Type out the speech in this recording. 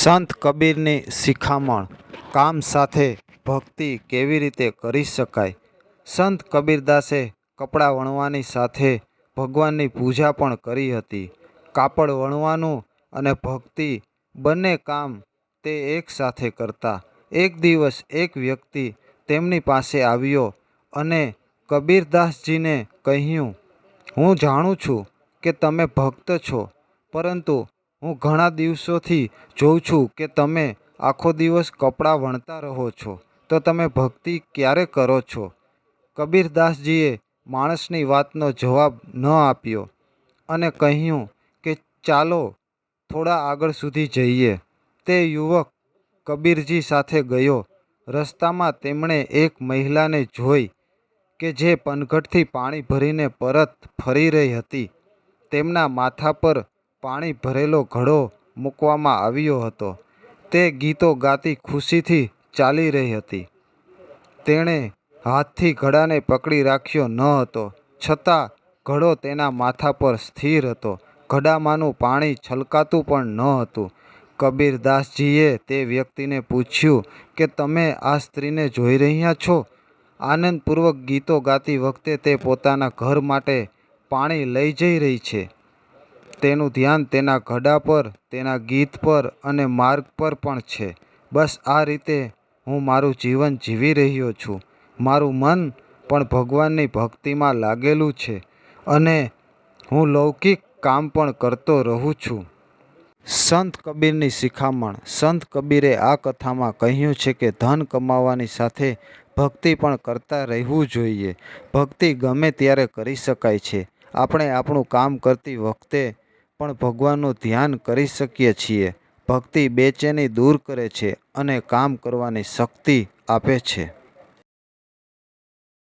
સંત કબીરની શિખામણ કામ સાથે ભક્તિ કેવી રીતે કરી શકાય? સંત કબીરદાસે કપડાં વણવાની સાથે ભગવાનની પૂજા પણ કરી હતી. કાપડ વણવાનું અને ભક્તિ બંને કામ તે એક સાથે કરતા. એક દિવસ એક વ્યક્તિ તેમની પાસે આવ્યો અને કબીરદાસજીને કહ્યું, હું જાણું છું કે તમે ભક્ત છો, પરંતુ હું ઘણા દિવસોથી જોઉં છું કે તમે આખો દિવસ કપડાં વણતા રહો છો. તો તમે ભક્તિ ક્યારે કરો છો? કબીરદાસજીએ માણસની વાતનો જવાબ ન આપ્યો અને કહ્યું કે, ચાલો, થોડા આગળ સુધી જઈએ. તે યુવક કબીરજી સાથે ગયો. રસ્તામાં તેમણે એક મહિલાને જોઈ કે જે પનઘટથી પાણી ભરીને પરત ફરી રહી હતી. તેમના માથા પર પાણી ભરેલો ઘડો મૂકવામાં આવ્યો હતો. તે ગીતો ગાતી ખુશીથી ચાલી રહી હતી. તેણે હાથથી ઘડાને પકડી રાખ્યો ન હતો. છતાં ઘડો તેના માથા પર સ્થિર હતો. ઘડામાંનું પાણી છલકાતું પણ ન હતું. કબીરદાસજીએ તે વ્યક્તિને પૂછ્યું કે, તમે આ સ્ત્રીને જોઈ રહ્યા છો? આનંદપૂર્વક ગીતો ગાતી વખતે તે પોતાના ઘર માટે પાણી લઈ જઈ રહી છે. તેનું ધ્યાન તેના ઘડા પર, તેના ગીત પર અને માર્ગ પર પણ છે. બસ આ રીતે હું મારું જીવન જીવી રહ્યો છું. મારું મન પણ ભગવાનની ભક્તિમાં લાગેલું છે અને હું લૌકિક કામ પણ કરતો રહું છું. સંત કબીરની શિખામણ. સંત કબીરે આ કથામાં કહ્યું છે કે ધન કમાવાની સાથે ભક્તિ પણ કરતા રહેવું જોઈએ. ભક્તિ ગમે ત્યારે કરી શકાય છે. આપણે આપણું કામ કરતી વખતે પણ ભગવાનનું ધ્યાન કરી શકીએ છીએ. ભક્તિ બેચેની દૂર કરે છે અને કામ કરવાની શક્તિ આપે છે.